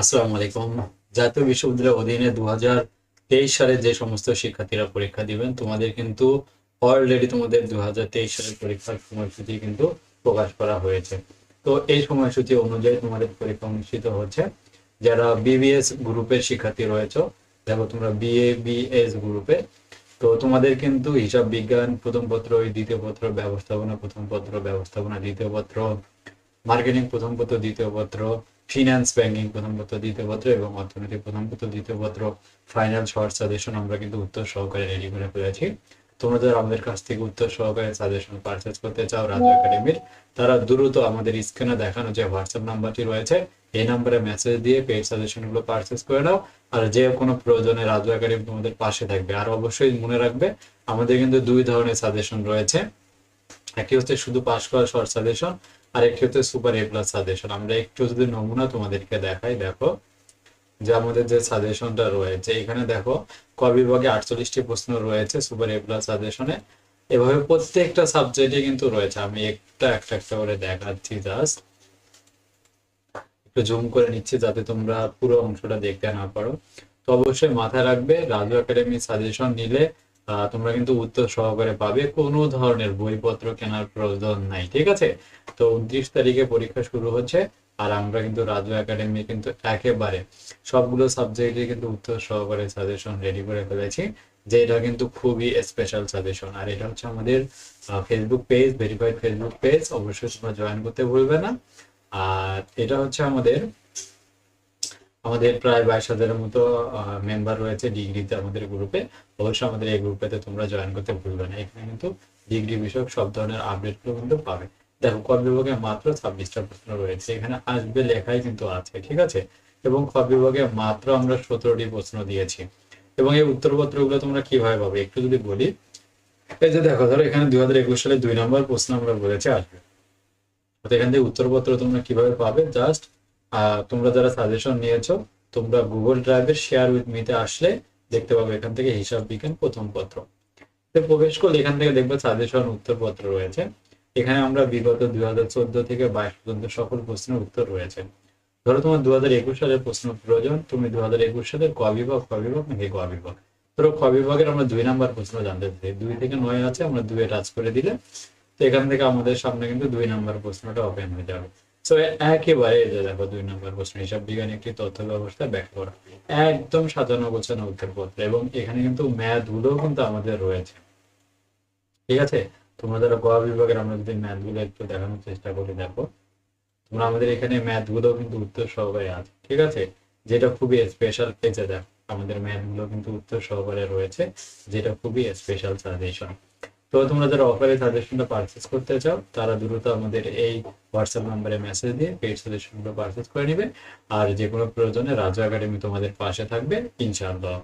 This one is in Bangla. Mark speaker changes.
Speaker 1: আসসালামু আলাইকুম। জাতীয় বিশ্ববিদ্যালয়ের অধীনে দু হাজার তেইশ সালে যে সমস্ত শিক্ষার্থীরা পরীক্ষা দিবেন, তোমাদের কিন্তু অলরেডি তোমাদের দু হাজার তেইশ সালের পরীক্ষার সময়সূচি কিন্তু প্রকাশ করা হয়েছে। তো এই সময়সূচি অনুযায়ী তোমাদের পরীক্ষা অনুষ্ঠিত হচ্ছে। যারা বিবিএস গ্রুপের শিক্ষার্থী রয়েছে, দেখো তোমরা বিএ বিএস গ্রুপে তো তোমাদের কিন্তু হিসাব বিজ্ঞান, প্রথম পত্র দ্বিতীয় পত্র, ব্যবস্থাপনা, প্রথম পত্র, ব্যবস্থাপনা, দ্বিতীয় পত্র মার্কেটিং প্রথম পত্র, দ্বিতীয় পত্র ফিনান্স ব্যাংকিং প্রথম পত্র, দ্বিতীয় পত্র এবং অর্থনীতি প্রথম দ্বিতীয় পত্র ফাইনাল শর্ট সাজেশন আমরা কিন্তু উত্তর সহকারে রেডি করে ফেলেছি। তোমরা যারা আমাদের কাছ থেকে উত্তর সহকারে সাজেশন পারচেজ করতে চাও রাজু একাডেমির, তারা দ্রুত আমাদের স্ক্রিনে দেখানো যে হোয়াটসঅ্যাপ নাম্বারটি রয়েছে, এই নাম্বারে মেসেজ দিয়ে পেড সাজেশনগুলো পারচেজ করে নাও। আর যে কোনো প্রয়োজনে রাজু একাডেমি তোমাদের পাশে থাকবে। আর অবশ্যই মনে রাখবে, আমাদের কিন্তু দুই ধরনের সাজেশন রয়েছে। একটি হচ্ছে শুধু পাস করা শর্ট সাজেশন আর একটি হচ্ছে সুপার এ প্লাস সাজেশন আমরা একটু যদি নমুনা তোমাদেরকে দেখাই, দেখো, যে আমাদের যে সাজেশনটা রয়েছে, এখানে দেখো, ক বিভাগে আটচল্লিশটি প্রশ্ন রয়েছে সুপার এ প্লাস সাজেশনে এভাবে প্রত্যেকটা সাবজেক্টে কিন্তু রয়েছে। আমি একটা একটা একটা করে দেখাচ্ছি জাস্ট একটু জুম করে নিচ্ছি যাতে তোমরা পুরো অংশটা দেখতে না পারো। তো অবশ্যই মাথায় রাখবে, রাজু একাডেমি সাজেশন নিলে তোমরা কিন্তু উত্তর সহকারে পাবে। কোনো ধরনের বইপত্র কেনার প্রয়োজন নাই, ঠিক আছে? তো উনত্রিশ তারিখে পরীক্ষা শুরু হচ্ছে আর আমরা কিন্তু রাজু একাডেমি কিন্তু একেবারে সবগুলো সাবজেক্টে কিন্তু উত্তর সহকারে সাজেশন রেডি করে ফেলেছি, যে এটা কিন্তু খুবই স্পেশাল সাজেশন আর এটা হচ্ছে আমাদের Facebook page verified Facebook page অবশ্যই তোমরা জয়েন করতে ভুলবে না। আর এটা হচ্ছে আমাদের আমাদের প্রায় বাইশ হাজারের মতো মেম্বার রয়েছে ডিগ্রিতে আমাদের গ্রুপে অবশ্যই আমাদের এই গ্রুপেতে তোমরা জয়েন করতে ভুলবে না। এখানে কিন্তু ডিগ্রি বিষয়ক সব ধরনের আপডেটগুলো কিন্তু পাবে। দেখো, ক বিভাগে মাত্র ছাব্বিশটা প্রশ্ন রয়েছে। এখানে আসবে লেখাই কিন্তু আছে, ঠিক আছে? এবং খ বিভাগে মাত্র আমরা সতেরোটি প্রশ্ন দিয়েছি। এবং এই উত্তরপত্রগুলো তোমরা কীভাবে পাবে? একটু যদি বলি। এই যে দেখো, ধরো এখানে দুই হাজার একুশ সালে দুই নম্বর প্রশ্ন আমরা বলেছি আসবে। এখান থেকে উত্তরপত্র তোমরা কীভাবে পাবে? জাস্ট তোমরা যারা সাজেশন নিয়েছো, তোমরা গুগল ড্রাইভের শেয়ার উইথ মিতে আসলে দেখতে পাবে এখান থেকে হিসাব বিজ্ঞান প্রথম পত্র। প্রবেশ করলে এখান থেকে দেখবে সাজেশন উত্তরপত্র রয়েছে। এখানে আমরা বিগত দুই হাজার চোদ্দ থেকে বাইশ পর্যন্ত সকল প্রশ্নের উত্তর রয়েছে। ধরো তোমার দু হাজার একুশ সালের প্রশ্ন প্রয়োজন, তুমি দু হাজার একুশ সালের ক বিভাগ ক বিভাগ নাকি ক বিভাগ? ধরো ক বিভাগের আমরা দুই নাম্বার প্রশ্ন জানতে চাই। দুই থেকে নয় আছে, আমরা দুয়ে টাচ করে দিলে, তো এখান থেকে আমাদের সামনে কিন্তু দুই নাম্বার প্রশ্নটা ওপেন হয়ে যাবে। তো একেবারে দেখো দুই নাম্বার প্রশ্ন, হিসাব বিজ্ঞান একটি তথ্য ব্যবস্থা ব্যাখ্যা করা। একদম সাজানো গোছানো উত্তরপত্র এবং এখানে কিন্তু ম্যাথ গুলোও কিন্তু আমাদের রয়েছে। ঠিক আছে? তোমরা যারা গোয়া বিভাগের আমরা যদি ম্যাথগুলো একটু দেখানোর চেষ্টা করি, দেখো। তোমরা আমাদের এখানে ম্যাথগুলো কিন্তু উত্তর সহকারে আছে। ঠিক আছে? যেটা খুবই স্পেশাল পেজে দেখো, আমাদের ম্যাথগুলো কিন্তু উত্তর সহকারে রয়েছে, যেটা খুবই স্পেশাল সাজেশন তো তোমরা যারা অফারে সাজেশনটা পারচেস করতে চাও, তারা দ্রুত আমাদের এই হোয়াটসঅ্যাপ নাম্বারে মেসেজ দিয়ে পেড সাজেশনগুলো পারচেস করে নেবে। আর যে কোনো প্রয়োজনে রাজু একাডেমি তোমাদের পাশে থাকবে, ইনশাআল্লাহ।